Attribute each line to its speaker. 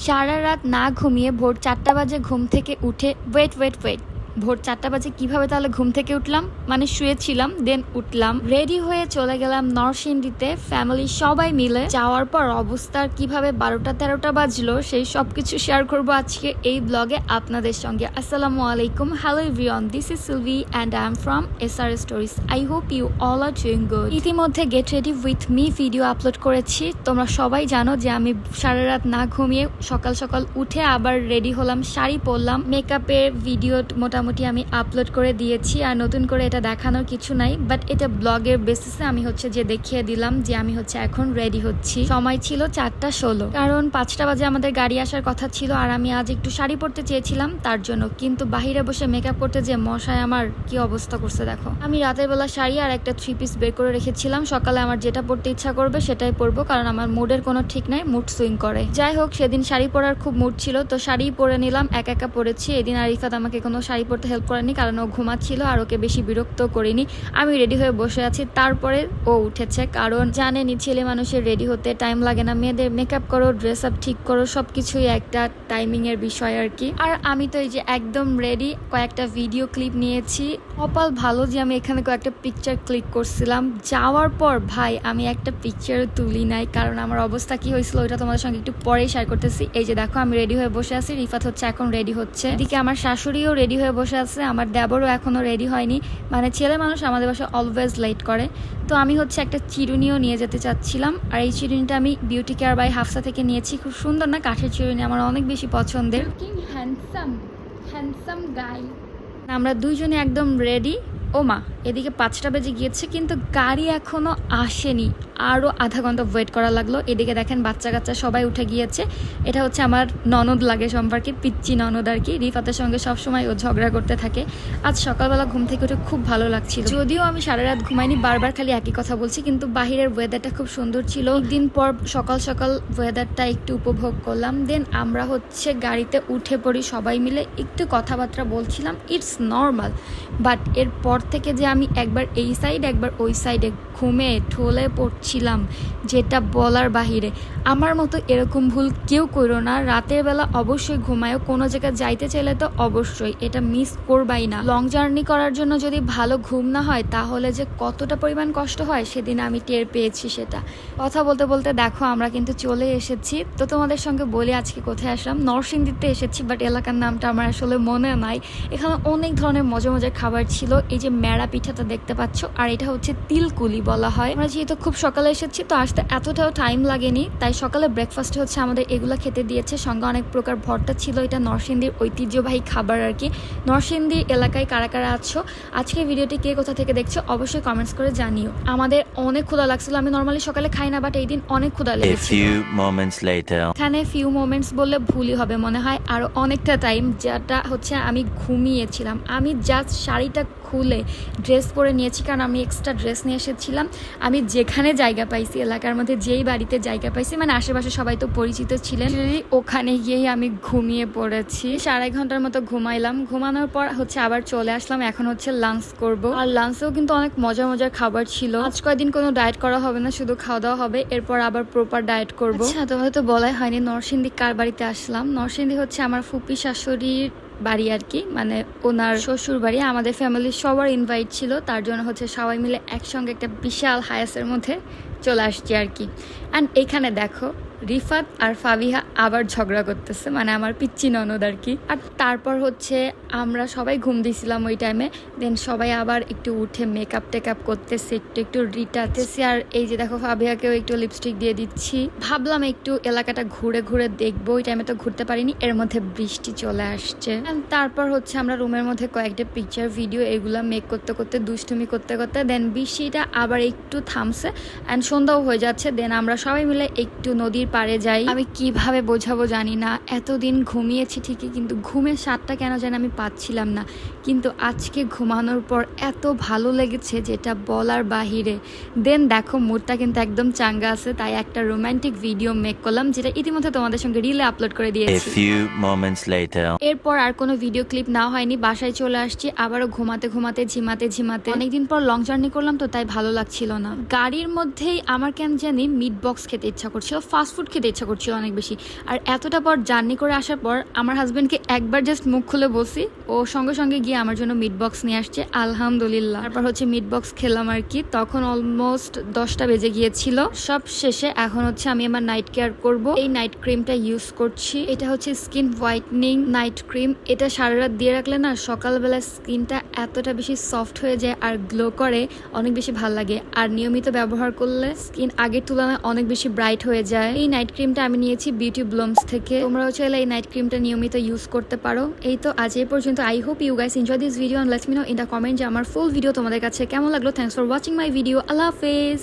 Speaker 1: সারা রাত না ঘুমিয়ে ভোর চারটা বাজে ঘুম থেকে উঠে ওয়েট ওয়েট ওয়েট ভোর চারটা বাজে কীভাবে তাহলে ঘুম থেকে উঠলাম? মানে শুয়েছিলাম দেন উঠলাম। রেডি হয়ে চলে গেলাম নরসিংদীতে ফ্যামিলি সবাই মিলে। যাওয়ার পর অবস্থার কীভাবে বারোটা তেরোটা বাজলো, সেই সব কিছু শেয়ার করব আজকে এই ব্লগে আপনাদের সঙ্গে। আসসালামু আলাইকুম। Hello everyone this is Silvi and I am from S R stories I hope you all are doing good ইতিমধ্যে get ready with me video upload করেছি। তোমরা সবাই জানো যে আমি সারা রাত না ঘুমিয়ে সকাল সকাল উঠে আবার রেডি হলাম, শাড়ি পরলাম মেকআপের ভিডিও মোটামুটি আমি আপলোড করে দিয়েছি আর নতুন করে এটা দেখানোর কিছু নাই বাট এটা ব্লগের বেসিসে আমি হচ্ছে যে দেখিয়ে দিলাম যে আমি হচ্ছে এখন রেডি হচ্ছি। সময় ছিল চারটা ষোলো। কারণ পাঁচটা বাজে আমাদের গাড়ি আসার কথা ছিল আর আমি আজ একটু শাড়ি পরতে চেয়েছিলাম, তার জন্য কিন্তু বাহিরে বসে মেকআপ করতে যে মশায় আমার কি অবস্থা করছে দেখো। আমি রাতের বেলা শাড়ি আর একটা থ্রি পিস বের করে রেখেছিলাম, সকালে আমার যেটা পরতে ইচ্ছা করবে সেটাই পরবো, কারণ আমার মুডের কোনো ঠিক নাই মুড সুইং করে। যাই হোক, সেদিন শাড়ি পরার খুব মুড ছিল, তো শাড়ি পরে নিলাম, এক একা পরেছি। এদিন আরিফাত আমাকে কোনো শাড়ি পরতে হেল্প করেনি, কারণ ও ঘুমাচ্ছিল আর ওকে বেশি বিরক্ত করিনি। আমি রেডি হয়ে বসে আছি, তারপরে ও উঠেছে, কারণ জানেনি ছেলে মানুষের রেডি হতে টাইম লাগে না। মেয়েদের মেকআপ করো ড্রেস আপ ঠিক করো সব কিছুই একটা টাইমিং এর বিষয় আর কি। আর আমি তো এই যে একদম রেডি কয়েকটা ভিডিও ক্লিপ নিয়েছি। কপাল ভালো যে আমি এখানে কয়েকটা পিকচার ক্লিক করছিলাম। যাওয়ার পর ভাই, আমি একটা পিকচার তুলি নাই, কারণ আমার অবস্থা কি হয়েছিল ওইটা তোমাদের সঙ্গে একটু পরেই শেয়ার করতেছি। এই যে দেখো, আমি রেডি হয়ে বসে আছি, রিফাত হচ্ছে, এখন রেডি হচ্ছে। এদিকে আমার শাশুড়িও রেডি হয়ে বসে আছে আমার দেবরও এখনও রেডি হয়নি। মানে ছেলে মানুষ আমাদের বাসায় অলওয়েজ লেট করে। তো আমি হচ্ছে একটা চিরুনিও নিয়ে যেতে চাচ্ছিলাম। আর এই চিরুনিটা আমি বিউটি কেয়ার বাই হাফসা থেকে নিয়েছি। খুব সুন্দর না কাঠের চিরুনি? আমার অনেক বেশি পছন্দের। হ্যান্ডসাম হ্যান্ডসাম গাই আমরা দুইজনে একদম রেডি ও মা, এদিকে পাঁচটা বেজে গিয়েছে কিন্তু গাড়ি এখনও আসেনি। আরও আধা ঘণ্টা ওয়েট করা লাগল। এদিকে দেখেন বাচ্চা কাচ্চা সবাই উঠে গিয়েছে। এটা হচ্ছে আমার ননদ লাগে সম্পর্কে, পিচ্চি ননদ আর কি। রিফাতের সঙ্গে সবসময় ও ঝগড়া করতে থাকে। আজ সকালবেলা ঘুম থেকে উঠে খুব ভালো লাগছিল। যদিও আমি সারা রাত ঘুমাইনি, বারবার খালি একই কথা বলছি, কিন্তু বাহিরের ওয়েদারটা খুব সুন্দর ছিল। দিন পর সকাল সকাল ওয়েদারটা একটু উপভোগ করলাম। দেন আমরা হচ্ছে গাড়িতে উঠে পড়ি সবাই মিলে। একটু কথাবার্তা বলছিলাম। ইটস নর্মাল বাট এরপর থেকে যে আমি একবার এই সাইড একবার ওই সাইডে ঘুমে ঠোলে পড়ছিলাম, যেটা বলার বাহিরে। আমার মতো এরকম ভুল কেউ করো না। রাতের বেলা অবশ্যই ঘুমায়ও কোনো জায়গায় যাইতে চাইলে তো অবশ্যই। এটা মিস করবাই না। লং জার্নি করার জন্য যদি ভালো ঘুম না হয়, তাহলে যে কতটা পরিমাণ কষ্ট হয়, সেদিন আমি টের পেয়েছি সেটা। কথা বলতে বলতে দেখো, আমরা কিন্তু চলে এসেছি। তো তোমাদের সঙ্গে বলি, আজকে কোথায় আসলাম? নরসিংদীতে এসেছি বাট এলাকার নামটা আমার আসলে মনে নাই। এখানে অনেক ধরনের মজা মজার খাবার ছিল। এই যে মেড়া পিঠাটা দেখতে পাচ্ছ আর এটা হচ্ছে তিলকুলি বলা হয়। আমরা যেহেতু খুব সকালে এসেছি তো আসতে এতটাও টাইম লাগেনি তাই সকালে ব্রেকফাস্টে হচ্ছে আমাদের এগুলো খেতে দিয়েছে। সঙ্গে অনেক প্রকার ভর্তা ছিল এটা নরসিংদীর ঐতিহ্যবাহী খাবার আর কি। নরসিংদীর এলাকায় কারা কারা আছো? আজকে ভিডিওটি কে কোথা থেকে দেখছ অবশ্যই কমেন্টস করে জানিও। আমাদের অনেক ক্ষুধা লাগছিল আমি নর্মালি সকালে খাই না বাট এই দিন অনেক ক্ষুধা
Speaker 2: moments later.
Speaker 1: এখানে ফিউ মোমেন্টস বললে ভুলই হবে মনে হয় আর অনেকটা টাইম যেটা হচ্ছে আমি ঘুমিয়েছিলাম। আমি জাস্ট শাড়িটা খুলে ড্রেস পরে নিয়েছি, কারণ আমি এক্সট্রা ড্রেস নিয়ে এসেছিলাম। আমি যেখানে জায়গা পাইছি, এলাকার মধ্যে যেই বাড়িতে জায়গা পাইছি মানে আশেপাশে সবাই তো পরিচিত ছিলেন, ওখানে গিয়েই আমি ঘুমিয়ে পড়েছি। সাড়ে ঘণ্টার মতো ঘুমাইলাম। ঘুমানোর পর হচ্ছে আবার চলে আসলাম, এখন হচ্ছে লাঞ্চ করব। আর লাঞ্চেও কিন্তু অনেক মজার মজার খাবার ছিল। আজ কয়দিন কোনো ডায়েট করা হবে না, শুধু খাওয়া দাওয়া হবে, এরপর আবার প্রপার ডায়েট করব। তো বলাই হয়নি নরসিংদী কার বাড়িতে আসলাম? নরসিংদী হচ্ছে আমার ফুপি শাশুড়ির বাড়ি আর কি। মানে ওনার শ্বশুর বাড়ি আমাদের ফ্যামিলির সবার ইনভাইট ছিল। তার জন্য হচ্ছে সবাই মিলে একসঙ্গে একটা বিশাল হায়াসের মধ্যে চলে আসছি আর কি। অ্যান্ড এখানে দেখো রিফাত আর ফাবিহা আবার ঝগড়া করতেছে মানে আমার পিচ্ছি ননদ আর কি। আর তারপর হচ্ছে আমরা সবাই ঘুম দিয়েছিলাম ওই টাইমে দেন সবাই আবার একটু উঠে মেকআপ টেকআপ করতেছে, একটু একটু রিটাতেছি আর এই যে দেখো, ফাবিহাকেও একটু লিপস্টিক দিয়ে দিচ্ছি। ভাবলাম একটু এলাকাটা ঘুরে ঘুরে দেখব, ওই টাইমে তো ঘুরতে পারিনি, এর মধ্যে বৃষ্টি চলে আসছে। তারপর হচ্ছে আমরা রুমের মধ্যে কয়েকটা পিকচার ভিডিও এগুলা মেক করতে করতে, দুষ্টুমি করতে করতে দেন বৃষ্টিটা আবার একটু থামছে অ্যান্ড সন্ধ্যাও হয়ে যাচ্ছে দেন আমরা সবাই মিলে একটু নদীর পাড়ে যাই আমি কীভাবে বোঝাবো জানি না। এতদিন ঘুমিয়েছি ঠিকই কিন্তু ঘুমের স্বাদটা কেন যেন আমি পাচ্ছিলাম না। কিন্তু আজকে ঘুমানোর পর এত ভালো লেগেছে যেটা বলার বাহিরে। দেন দেখো মুডটা কিন্তু একদম চাঙ্গা আছে তাই একটা রোমান্টিক ভিডিও মেক করলাম যেটা ইতিমধ্যে তোমাদের সঙ্গে রিলে আপলোড করে দিয়েছি. এরপর আর কোনো ভিডিও ক্লিপ না হয়নি বাসায় চলে আসছি আবারও ঘুমাতে ঘুমাতে ঝিমাতে ঝিমাতে। অনেকদিন পর লং জার্নি করলাম তো তাই ভালো লাগছিল না। গাড়ির মধ্যেই আমার কেন জানি মিট বক্স খেতে ইচ্ছা করছিল ফাস্ট ফাস্টফুড খেতে ইচ্ছা করছিল অনেক বেশি। আর এতটা পর জার্নি করে আসার পর আমার হাজব্যান্ডকে একবার জাস্ট মুখ খুলে বসি ও সঙ্গে সঙ্গে গিয়ে আমার জন্য মিট বক্স নিয়ে আসছে, আলহামদুলিল্লাহ। তারপর হচ্ছে মিট বক্স খেলাম আর কি, তখন অলমোস্ট দশটা বেজে গিয়েছিল। সব শেষে এখন হচ্ছে আমি আমার নাইট কেয়ার করব। এই নাইট ক্রিমটা ইউজ করছি। এটা হচ্ছে স্কিন হোয়াইটনিং নাইট ক্রিম এটা সারা রাত দিয়ে রাখলে না সকালবেলা স্কিনটা এতটা বেশি সফট হয়ে যায় আর গ্লো করে, অনেক বেশি ভালো লাগে। আর নিয়মিত ব্যবহার করলে স্কিন আগের তুলনায় অনেক বেশি ব্রাইট হয়ে যায়। এই নাইট ক্রিমটা আমি নিয়েছি বিউটি ব্লুমস থেকে। তোমরাও চাইলে এই নাইট ক্রিমটা নিয়মিত ইউজ করতে পারো। এই তো আজ এই পর্যন্ত। I hope you guys enjoy this video and let's me know in the comment যে আমার ফুল ভিডিও তোমাদের কাছে কেমন লাগল। Thanks for watching my video আল্লাহ হাফেজ।